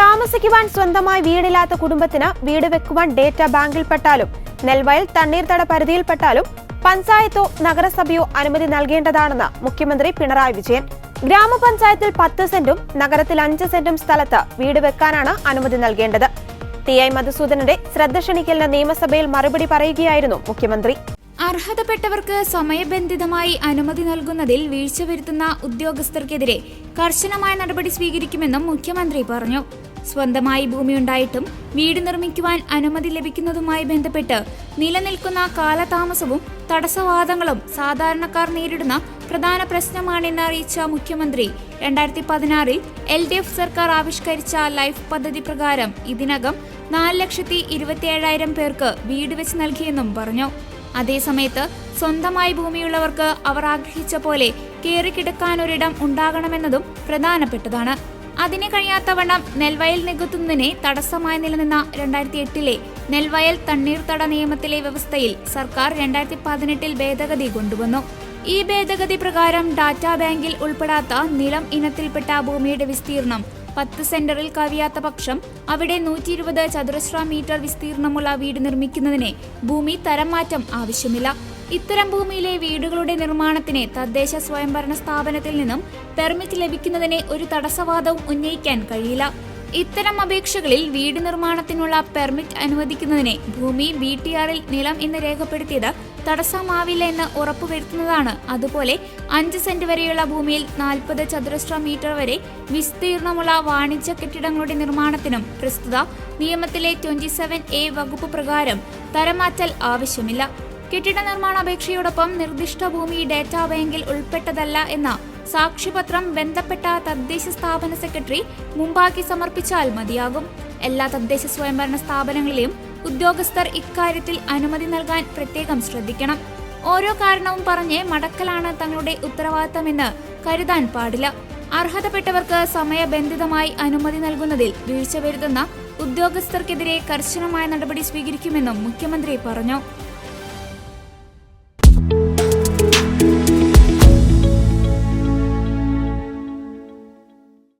താമസിക്കുവാൻ സ്വന്തമായി വീടില്ലാത്ത കുടുംബത്തിന് വീട് വെക്കുവാൻ ഡേറ്റ ബാങ്കിൽപ്പെട്ടാലും നെൽവയൽ തണ്ണീർത്തട പരിധിയിൽപ്പെട്ടാലും പഞ്ചായത്തോ നഗരസഭയോ അനുമതി നൽകേണ്ടതാണെന്ന് മുഖ്യമന്ത്രി പിണറായി വിജയൻ. ഗ്രാമപഞ്ചായത്തിൽ പത്ത് സെന്റും നഗരത്തിൽ അഞ്ച് സെന്റും സ്ഥലത്ത് വീട് വെക്കാനാണ് അനുമതി നൽകേണ്ടത്. ടി ഐ മധുസൂദനന്റെ ശ്രദ്ധ ക്ഷണിക്കലിന് നിയമസഭയിൽ മറുപടി പറയുകയായിരുന്നു മുഖ്യമന്ത്രി. അർഹതപ്പെട്ടവർക്ക് സമയബന്ധിതമായി അനുമതി നൽകുന്നതിൽ വീഴ്ച വരുത്തുന്ന ഉദ്യോഗസ്ഥർക്കെതിരെ കർശനമായ നടപടി സ്വീകരിക്കുമെന്നും മുഖ്യമന്ത്രി പറഞ്ഞു. സ്വന്തമായി ഭൂമിയുണ്ടായിട്ടും വീട് നിർമ്മിക്കുവാൻ അനുമതി ലഭിക്കുന്നതുമായി ബന്ധപ്പെട്ട് നിലനിൽക്കുന്ന കാലതാമസവും തടസ്സവാദങ്ങളും സാധാരണക്കാർ നേരിടുന്ന പ്രധാന പ്രശ്നമാണെന്ന് അറിയിച്ച മുഖ്യമന്ത്രി. രണ്ടായിരത്തി പതിനാറിൽ എൽ ഡി എഫ് സർക്കാർ ആവിഷ്കരിച്ച ലൈഫ് പദ്ധതി പ്രകാരം ഇതിനകം നാല് ലക്ഷത്തി ഇരുപത്തിയേഴായിരം പേർക്ക് വീട് വെച്ച് നൽകിയെന്നും പറഞ്ഞു. അതേസമയത്ത് സ്വന്തമായി ഭൂമിയുള്ളവർക്ക് അവർ ആഗ്രഹിച്ച പോലെ കയറിക്കിടക്കാനൊരിടം ഉണ്ടാകണമെന്നതും പ്രധാനപ്പെട്ടതാണ്. അതിന് കഴിയാത്തവണ്ണം നെൽവയൽ നികത്തുന്നതിനെ തടസ്സമായി നിലനിന്ന രണ്ടായിരത്തി എട്ടിലെ നെൽവയൽ തണ്ണീർത്തട നിയമത്തിലെ വ്യവസ്ഥയിൽ സർക്കാർ രണ്ടായിരത്തി പതിനെട്ടിൽ ഭേദഗതി കൊണ്ടുവന്നു. ഈ ഭേദഗതി പ്രകാരം ഡാറ്റാ ബാങ്കിൽ ഉൾപ്പെടാത്ത നിലം ഇനത്തിൽപ്പെട്ട ഭൂമിയുടെ വിസ്തീർണം പത്ത് സെന്ററിൽ കവിയാത്ത പക്ഷം അവിടെ നൂറ്റി ഇരുപത് ചതുരശ്ര മീറ്റർ വിസ്തീർണമുള്ള വീട് നിർമ്മിക്കുന്നതിന് ഭൂമി തരം മാറ്റം ആവശ്യമില്ല. ഇത്തരം ഭൂമിയിലെ വീടുകളുടെ നിർമ്മാണത്തിന് തദ്ദേശ സ്വയംഭരണ സ്ഥാപനത്തിൽ നിന്നും പെർമിറ്റ് ലഭിക്കുന്നതിന് ഒരു തടസ്സവാദവും ഉന്നയിക്കാൻ കഴിയില്ല. ഇത്തരം അപേക്ഷകളിൽ വീട് നിർമ്മാണത്തിനുള്ള പെർമിറ്റ് അനുവദിക്കുന്നതിന് ഭൂമി ബി ടി ആറിൽ നിലം എന്ന് രേഖപ്പെടുത്തിയത് തടസ്സമാവില്ല എന്ന് ഉറപ്പുവരുത്തുന്നതാണ്. അതുപോലെ അഞ്ച് സെന്റ് വരെയുള്ള ഭൂമിയിൽ നാൽപ്പത് ചതുരശ്ര മീറ്റർ വരെ വിസ്തീർണമുള്ള വാണിജ്യ കെട്ടിടങ്ങളുടെ നിർമ്മാണത്തിനും പ്രസ്തുത നിയമത്തിലെ ട്വന്റി സെവൻ എ വകുപ്പ് പ്രകാരം തരമാറ്റൽ ആവശ്യമില്ല. കെട്ടിട നിർമ്മാണ അപേക്ഷയോടൊപ്പം നിർദ്ദിഷ്ട ഭൂമി ഡാറ്റാ ബാങ്കിൽ ഉൾപ്പെട്ടതല്ല എന്ന സാക്ഷ്യപത്രം ബന്ധപ്പെട്ട തദ്ദേശ സ്ഥാപന സെക്രട്ടറി മുമ്പാക്കി സമർപ്പിച്ചാൽ മതിയാകും. എല്ലാ തദ്ദേശ സ്വയംഭരണ സ്ഥാപനങ്ങളിലെയും ഉദ്യോഗസ്ഥർ ഇക്കാര്യത്തിൽ അനുമതി നൽകാൻ പ്രത്യേകം ശ്രദ്ധിക്കണം. ഓരോ കാരണവും പറഞ്ഞ് മടക്കലാണ് തങ്ങളുടെ ഉത്തരവാദിത്തമെന്ന് കരുതാൻ പാടില്ല. അർഹതപ്പെട്ടവർക്ക് സമയബന്ധിതമായി അനുമതി നൽകുന്നതിൽ വീഴ്ച വരുത്തുന്ന ഉദ്യോഗസ്ഥർക്കെതിരെ കർശനമായ നടപടി സ്വീകരിക്കുമെന്നും മുഖ്യമന്ത്രി പറഞ്ഞു.